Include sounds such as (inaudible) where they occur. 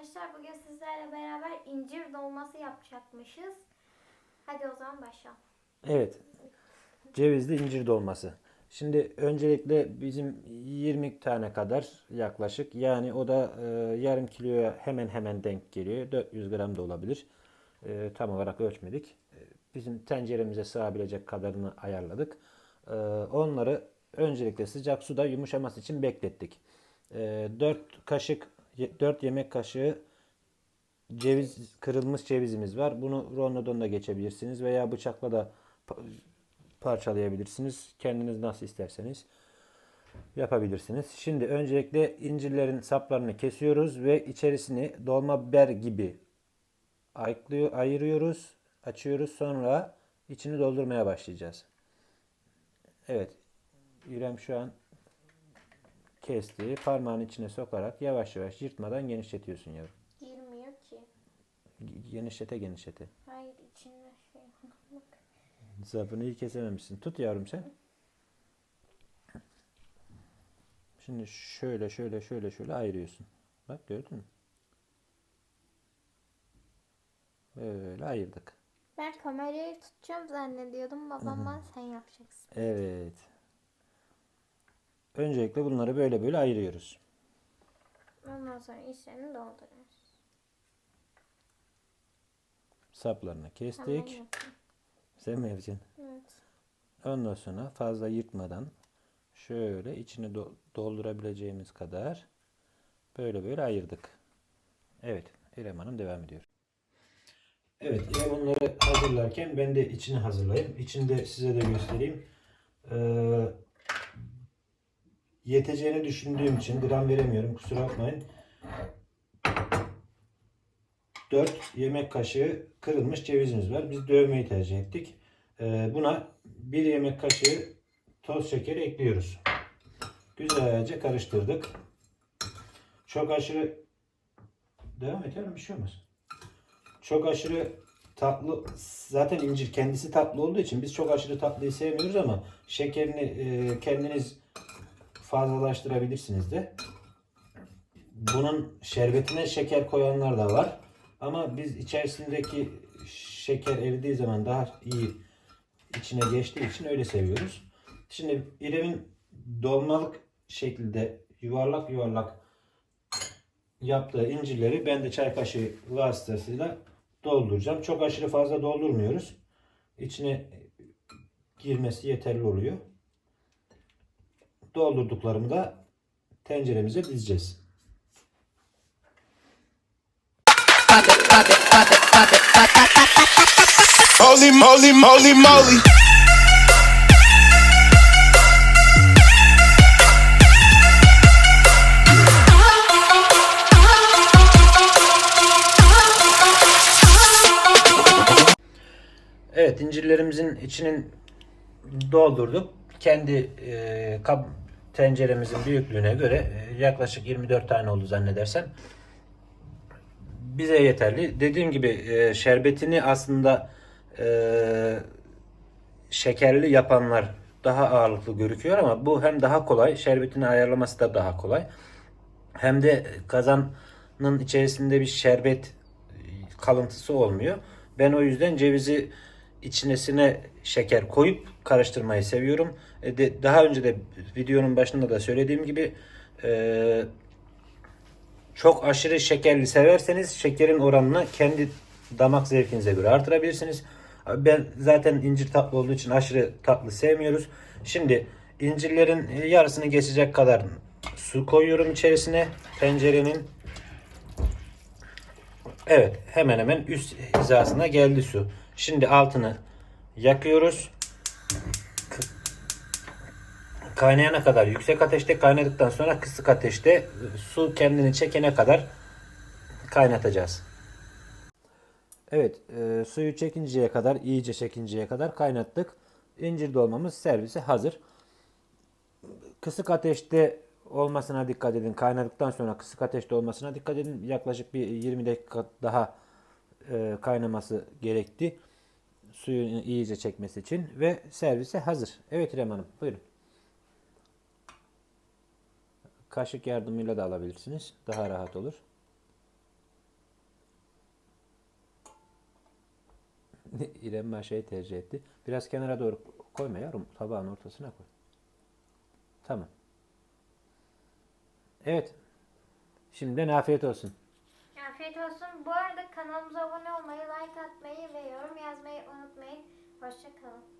arkadaşlar. Bugün sizlerle beraber incir dolması yapacakmışız. Hadi o zaman başlayalım. Evet. Cevizli incir dolması. Şimdi öncelikle bizim 20 tane kadar yaklaşık yani o da e, yarım kiloya hemen hemen denk geliyor. 400 gram da olabilir. E, tam olarak ölçmedik. E, bizim tenceremize sığabilecek kadarını ayarladık. E, onları öncelikle sıcak suda yumuşaması için beklettik. E, 4 kaşık 4 yemek kaşığı ceviz kırılmış cevizimiz var. Bunu rondonda geçebilirsiniz veya bıçakla da pa- parçalayabilirsiniz. Kendiniz nasıl isterseniz yapabilirsiniz. Şimdi öncelikle incirlerin saplarını kesiyoruz ve içerisini dolma biber gibi ayırıyoruz, açıyoruz. Sonra içini doldurmaya başlayacağız. Evet. İrem şu an kesti. Parmağın içine sokarak yavaş yavaş yırtmadan genişletiyorsun yavrum. Girmiyor ki. Genişlete genişlete. Hayır içinde şey. Bak. Sapını iyi kesememişsin. Tut yavrum sen. Şimdi şöyle şöyle şöyle şöyle ayırıyorsun. Bak gördün mü? Böyle ayırdık. Ben kamerayı tutacağım zannediyordum. Babam sen yapacaksın. Evet. Öncelikle bunları böyle böyle ayırıyoruz. Ondan sonra içlerini dolduruyoruz. Saplarını Tamam, kestik. yapayım. Sen mi yapacaksın? Evet. Ondan sonra fazla yırtmadan şöyle içini do- doldurabileceğimiz kadar böyle böyle ayırdık. Evet, İrem Hanım devam ediyor. Evet, İrem onları hazırlarken ben de içini hazırlayayım. İçini de size de göstereyim. Ee, yeteceğini düşündüğüm için gram veremiyorum kusura bakmayın. 4 yemek kaşığı kırılmış cevizimiz var. Biz dövmeyi tercih ettik. Ee, buna 1 yemek kaşığı toz şekeri ekliyoruz. Güzelce karıştırdık. Çok aşırı devam yavrum bir şey olmaz. Çok aşırı tatlı zaten incir kendisi tatlı olduğu için biz çok aşırı tatlıyı sevmiyoruz ama şekerini e, kendiniz fazlalaştırabilirsiniz de. Bunun şerbetine şeker koyanlar da var. Ama biz içerisindeki şeker eridiği zaman daha iyi içine geçtiği için öyle seviyoruz. Şimdi İrem'in dolmalık şekilde yuvarlak yuvarlak yaptığı incirleri ben de çay kaşığı vasıtasıyla dolduracağım. Çok aşırı fazla doldurmuyoruz. İçine girmesi yeterli oluyor. Doldurduklarımı da tenceremize dizeceğiz. Holy moly, moly, moly. Evet incirlerimizin içinin doldurduk. Kendi e, kap tenceremizin büyüklüğüne göre e, yaklaşık 24 tane oldu zannedersem. Bize yeterli. Dediğim gibi e, şerbetini aslında e, şekerli yapanlar daha ağırlıklı gözüküyor ama bu hem daha kolay, şerbetini ayarlaması da daha kolay. Hem de kazanın içerisinde bir şerbet kalıntısı olmuyor. Ben o yüzden cevizi içerisine şeker koyup karıştırmayı seviyorum. E de, daha önce de videonun başında da söylediğim gibi e, çok aşırı şekerli severseniz şekerin oranını kendi damak zevkinize göre artırabilirsiniz. Ben zaten incir tatlı olduğu için aşırı tatlı sevmiyoruz. Şimdi incirlerin yarısını geçecek kadar su koyuyorum içerisine tencerenin. Evet hemen hemen üst hizasına geldi su. Şimdi altını yakıyoruz. Kaynayana kadar yüksek ateşte kaynadıktan sonra kısık ateşte e, su kendini çekene kadar kaynatacağız. Evet e, suyu çekinceye kadar iyice çekinceye kadar kaynattık. İncir dolmamız servise hazır. Kısık ateşte olmasına dikkat edin. Kaynadıktan sonra kısık ateşte olmasına dikkat edin. Yaklaşık bir 20 dakika daha e, kaynaması gerekti suyun iyice çekmesi için ve servise hazır. Evet İrem Hanım buyurun. Kaşık yardımıyla da alabilirsiniz. Daha rahat olur. (laughs) İrem Maşa'yı tercih etti. Biraz kenara doğru koyma yavrum. Tabağın ortasına koy. Tamam. Evet. Şimdiden afiyet olsun. Afiyet olsun. Bu arada kanalımıza abone olmayı, like atmayı ve yorum yazmayı unutmayın. Hoşçakalın.